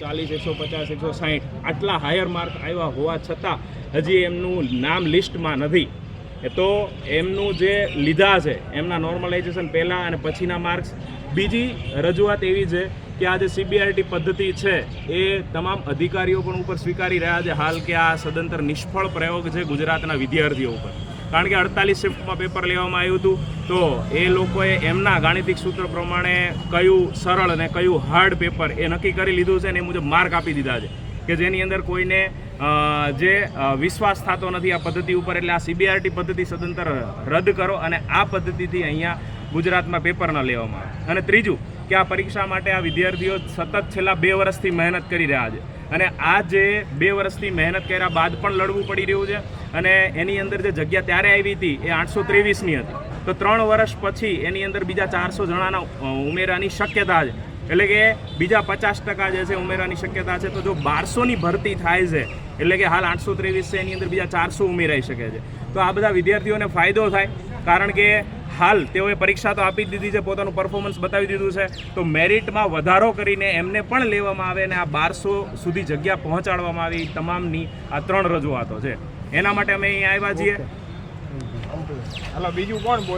ચાલીસ એકસો પચાસ એકસો સાહીઠ આટલા હાયર માર્ક આવ્યા હોવા છતાં હજી એમનું નામ લિસ્ટમાં નથી. એ તો એમનું જે લીધા છે, એમના નોર્મલાઇઝેશન પહેલાં અને પછીના માર્ક્સ બીજી રજૂઆત એવી છે કે આ જે સીબીઆરટી પદ્ધતિ છે, એ તમામ અધિકારીઓ પણ ઉપર સ્વીકારી રહ્યા છે. હાલ કે આ સદંતર નિષ્ફળ પ્રયોગ છે ગુજરાતના વિદ્યાર્થીઓ ઉપર. કારણ કે અડતાલીસ શિફ્ટમાં પેપર લેવામાં આવ્યું હતું. તો એ લોકોએ એમના ગાણિતિક સૂત્ર પ્રમાણે કયું સરળ અને કયું હાર્ડ પેપર એ નક્કી કરી લીધું છે અને એ મુજબ માર્ક આપી દીધા છે. કે જેની અંદર કોઈને જે વિશ્વાસ થતો નથી આ પદ્ધતિ ઉપર, એટલે આ સીબીઆરટી પદ્ધતિ સદંતર રદ કરો અને આ પદ્ધતિથી અહીંયા ગુજરાતમાં પેપર ન લેવામાં આવે. અને ત્રીજું કે આ પરીક્ષા માટે આ વિદ્યાર્થીઓ સતત છેલ્લા બે વર્ષથી મહેનત કરી રહ્યા છે. અને આ જે બે વર્ષથી મહેનત કર્યા બાદ પણ લડવું પડી રહ્યું છે. અને એની અંદર જે જગ્યા ત્યારે આવી હતી એ આઠસો ત્રેવીસની હતી. તો ત્રણ વર્ષ પછી એની અંદર બીજા ચારસો જણાના ઉમેરાની શક્યતા છે. એટલે કે બીજા પચાસ ટકા જે છે ઉમેરાની શક્યતા છે. તો જો બારસોની ભરતી થાય છે, એટલે કે હાલ આઠસો ત્રેવીસ છે, એની અંદર બીજા ચારસો ઉમેરાઈ શકે છે. તો આ બધા વિદ્યાર્થીઓને ફાયદો થાય, કારણ કે હાલ તેઓએ પરીક્ષા તો આપી જ દીધી છે પોતાનું પરફોર્મન્સ બતાવી દીધું છે. તો મેરિટમાં વધારો કરીને એમને પણ લેવામાં આવે અને આ બારસો સુધી જગ્યા પહોંચાડવામાં આવી તમામની આ ત્રણ રજૂઆતો છે. એના માટે અમે અહીંયા આવ્યા છીએ. હાલો બીજું કોણ બોલે?